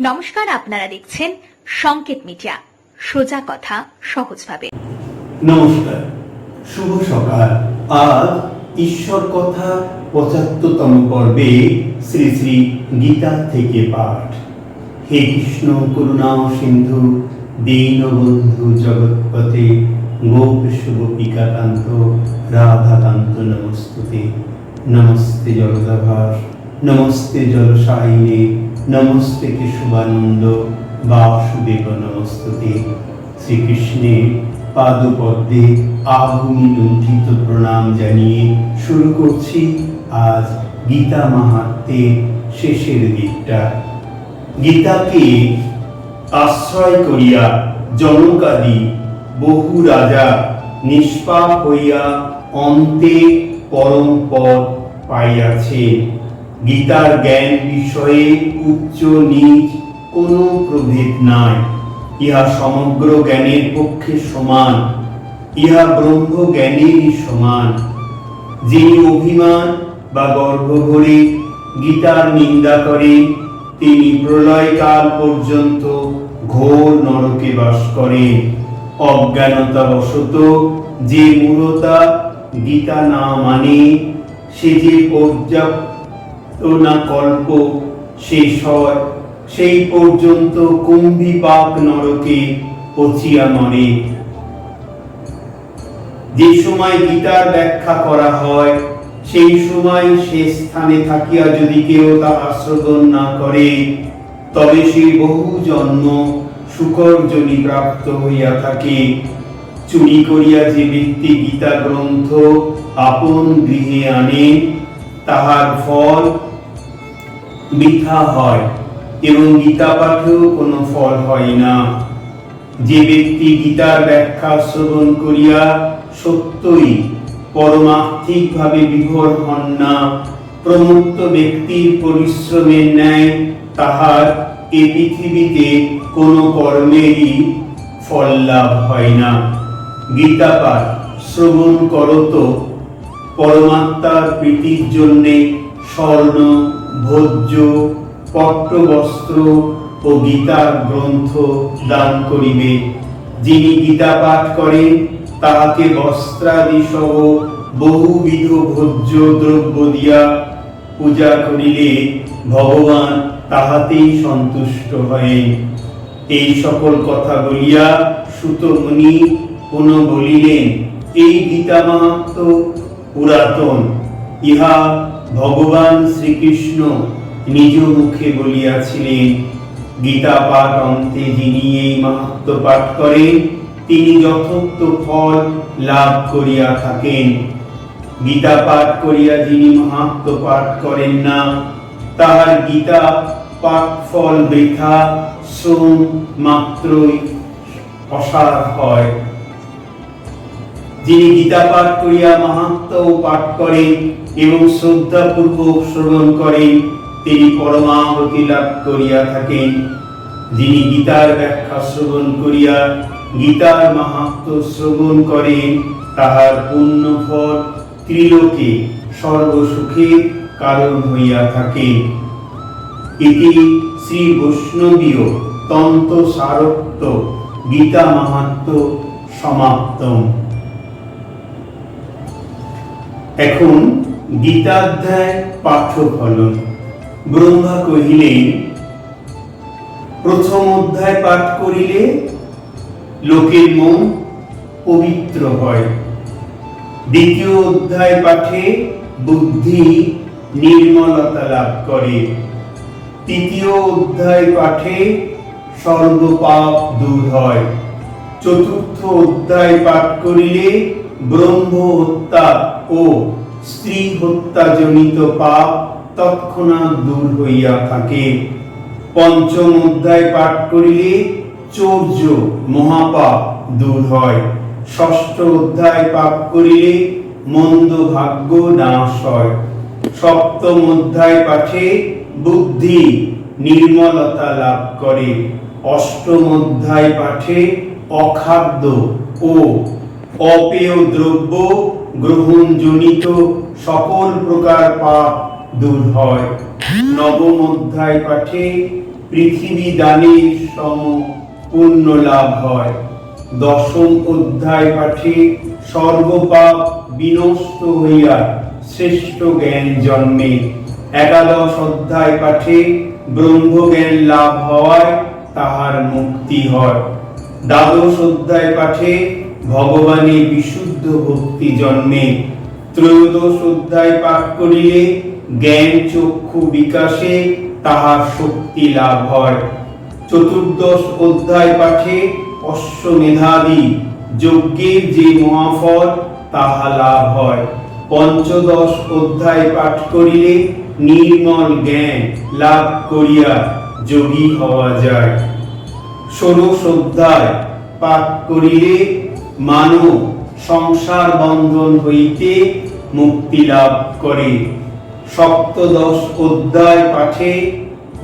নমস্কার, আপনারা দেখছেন সংকেত মিডিয়া। সোজা কথা, সহজভাবে। নমস্কার, শুভ সকাল। আজ ঈশ্বর কথা পঁচাত্তরতম পর্বে শ্রী শ্রী গীতা থেকে পাঠ। হে কৃষ্ণ, করুণা সিন্ধু দীনবন্ধু জগৎপতে গোপেশ গোপিকাকান্ত রাধাকান্ত নমস্তুতে। নমস্তে জলদাভাস নমস্তে জলসায়িনে নমস্তে কেশবানন্দ বাসুদেব নমস্তুতে। শ্রীকৃষ্ণের পাদপদ্মে লুণ্ঠিত প্রণাম জানিয়ে শুরু করছি আজ গীতা মাহাত্মের শেষের দিকটা। গীতাকে আশ্রয় করিয়া জনকাদি বহু রাজা নিষ্পাপ হইয়া অন্তে পরম পদ পাইয়াছে গীতার জ্ঞান বিষয়ে উচ্চ নিচ কোনো প্রভেদ নাই। ইহা সমগ্র জ্ঞানের পক্ষে সমান, ইহা ব্রহ্ম জ্ঞানেরই সমান। যিনি অভিমান বা গর্ব ভরে গীতার নিন্দা করে, তিনি প্রলয়কাল পর্যন্ত ঘোর নরকে বাস করে। অজ্ঞানতা বশত যে মূলতা গীতা না মানে সে যে পর্যাপ্ত না কল্প, সেই সয়, সেই পর্যন্ত কুম্ভী পাক নরকে পচিয়া মরে যে সময় গীতার ব্যাখ্যা করা হয়, সেই সময় সে স্থানে থাকিয়া যদি কেউ তাহা শ্রবণ না করে, তবে সে বহু জন্ম শুকরজনী প্রাপ্ত হইয়া থাকে। চুরি করিয়া যে ব্যক্তি গীতা গ্রন্থ আপন গৃহে আনে, তাহার ফল বৃথা হয় এবং গীতা পাঠেও কোনো ফল হয় না। যে ব্যক্তি গীতার ব্যাখ্যা শ্রবণ করিয়া সত্যই পরমার্থিকভাবে বিভোর হন না, প্রমুক্ত ব্যক্তির পরিশ্রমের ন্যায়, তাহার এ পৃথিবীতে কোনো কর্মেরই ফল লাভ হয় না। গীতা পাঠ শ্রবণ করত পরমাত্মার প্রীতির জন্যে স্বর্ণ ভোজ্য পট্টবস্ত্র ও গীতার গ্রন্থ দান করিবে। যিনি গীতা পাঠ করেন তাহাকে বস্ত্রাদি বহুবিধ ভোজ্য দ্রব্য দিয়া পূজা করিলে ভগবান তাহাতেই সন্তুষ্ট হয়েন এই সকল কথা বলিয়া সুতমুনি পুনঃ বলিলেন, এই গীতা মাহাত্ম পুরাতন, ইহা ভগবান শ্রীকৃষ্ণ নিজ মুখে বলিয়াছিলেন, গীতা পাঠ অন্তে যিনি এই মাহাত্ম পাঠ করেন তিনি যথার্থ ফল লাভ করিয়া থাকেন। গীতা পাঠ করিয়া যিনি মাহাত্ম পাঠ করেন না, তাহার গীতা পাঠ ফল বৃথা, শ্রম মাত্রই অসার হয়। যিনি গীতা পাঠ করিয়া মাহাত্ম পাঠ করেন এবং শ্রদ্ধা পূর্বক শ্রবণ করেন তিনি পরমাগতি লাভ করিয়া থাকেন। যিনি গীতার ব্যাখ্যা শ্রবণ করিয়া গীতার মাহাত্ম শ্রবণ করেন, তাহার পুণ্য ফল ত্রিলোকে সর্বসুখের কারণ হইয়া থাকে এটি শ্রী বৈষ্ণবীয় তন্ত্র সারত্ব গীতা মাহাত্ম সমাপ্তম। এখন গীতাধ্যায় পাঠ্য ফলন। ব্রহ্মা কহিলেন, প্রথম অধ্যায় পাঠ করিলে লোকের মন পবিত্র হয়। দ্বিতীয় অধ্যায় পাঠে বুদ্ধি নির্মলতা লাভ করে। তৃতীয় অধ্যায় পাঠে সর্বপাপ দূর হয়। চতুর্থ অধ্যায় পাঠ করিলে ব্রহ্ম হত্যা ও স্ত্রী হত্যা জনিত পাপ তৎক্ষণাৎ দূর হইয়া থাকে। পঞ্চম অধ্যায় পাঠ করিলে চৌর্য মহাপাপ দূর হয়। ষষ্ঠ অধ্যায় পাঠ করিলে মন্দ ভাগ্য নাশ হয়। সপ্তম অধ্যায় পাঠে বুদ্ধি নির্মলতা লাভ করে। অষ্টম অধ্যায় পাঠে অখাদ্য ও অপেয় দ্রব্য গ্রহণজনিত সকল প্রকার পাপ দূর হয়। নবম অধ্যায় পাঠে পৃথিবী দানের সম পুণ্য লাভ হয়। দশম অধ্যায় পাঠে সর্বপাপ বিনষ্ট হইয়া শ্রেষ্ঠ জ্ঞান জন্মে। একাদশ অধ্যায় পাঠে ব্রহ্মজ্ঞান লাভ হওয়ায় তাহার মুক্তি হয়। দ্বাদশ অধ্যায় পাঠে ভগবানের বিশুদ্ধ ভক্তি জন্মে। ত্রয়োদশ অধ্যায় পাঠ করিলে জ্ঞান চক্ষু বিকাশে তাহার শক্তি লাভ হয়। চতুর্দশ অধ্যায় পাঠে অশ্বমেধাদি, যজ্ঞের যে মহাফল, তাহা লাভ হয়। পঞ্চদশ অধ্যায় পাঠ করিলে নির্মল জ্ঞান লাভ করিয়া যোগী হওয়া যায়। ষোড়শ অধ্যায় পাঠ করিলে মানব সংসার বন্ধন হইতে মুক্তি লাভ করে। সপ্তদশ অধ্যায় পাঠে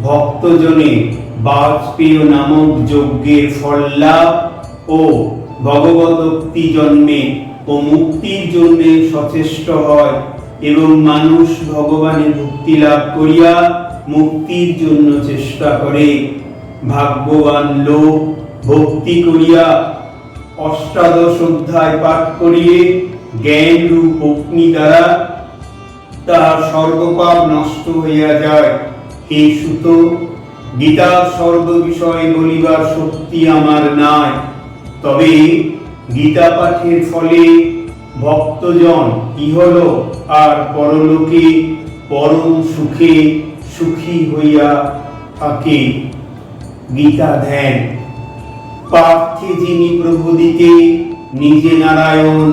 ভক্তজনে বাজপেয় নামক যজ্ঞের ফল লাভ ও ভগবদক্তি জন্মে ও মুক্তির জন্য সচেষ্ট হয় এবং মানুষ ভগবানে মুক্তি লাভ করিয়া মুক্তির জন্য চেষ্টা করে। ভাগ্যবান লোক ভক্তি করিয়া অষ্টাদশ অধ্যায় পাঠ করিয়ে জ্ঞান রূপ অগ্নি দ্বারা তাহার সর্বপাপ নষ্ট হইয়া যায়। হে সুত গীতার সর্ব বিষয়ে বলিবার শক্তি আমার নাই। তবে গীতা পাঠের ফলে ভক্তজন ইহলোক আর পরলোকে পরম সুখে সুখী হইয়া থাকে। গীতা ধ্যান। পার্থে যিনি প্রভুদিতে নিজে নারায়ণ,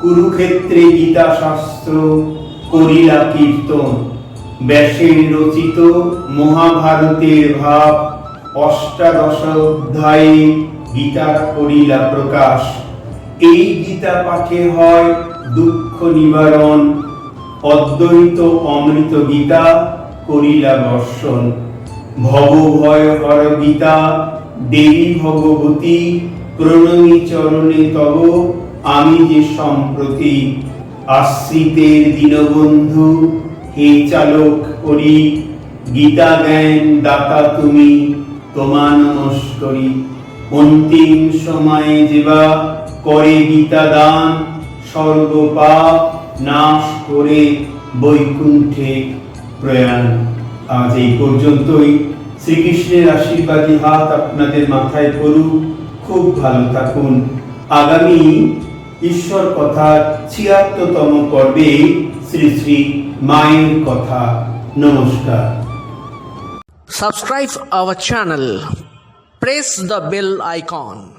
কুরুক্ষেত্রে গীতা শাস্ত্র করিলা কীর্তন। ব্যাসের রচিত মহাভারতের ভাব অষ্টাদশ অধ্যায়ে করিলা প্রকাশ। এই গীতা পাঠে হয় দুঃখ নিবারণ, অদ্বৈত অমৃত গীতা করিলা বর্ষণ ভব ভয় হর গীতা দেবী ভগবতী, প্রণমী চরণে তব, আমি যে সম্প্রতি আশ্রিতের দীনবন্ধু, হে চালক করি গীতা জ্ঞান দাতা তুমি তোমা নমস্করি অন্তিম সময়ে যেবা করে গীতা দান, সর্বপাপ নাশ করে বৈকুণ্ঠে প্রয়াণ। আজ এই পর্যন্তই। শ্রীকৃষ্ণের আশীর্বাদী হাত আপনাদের মাথায় পড়ুক খুব ভালো থাকুন। আগামী ঈশ্বর কথা ছিয়াত্তরতম পর্বে শ্রী শ্রী মায়ের কথা। নমস্কার। Subscribe our channel press the bell icon.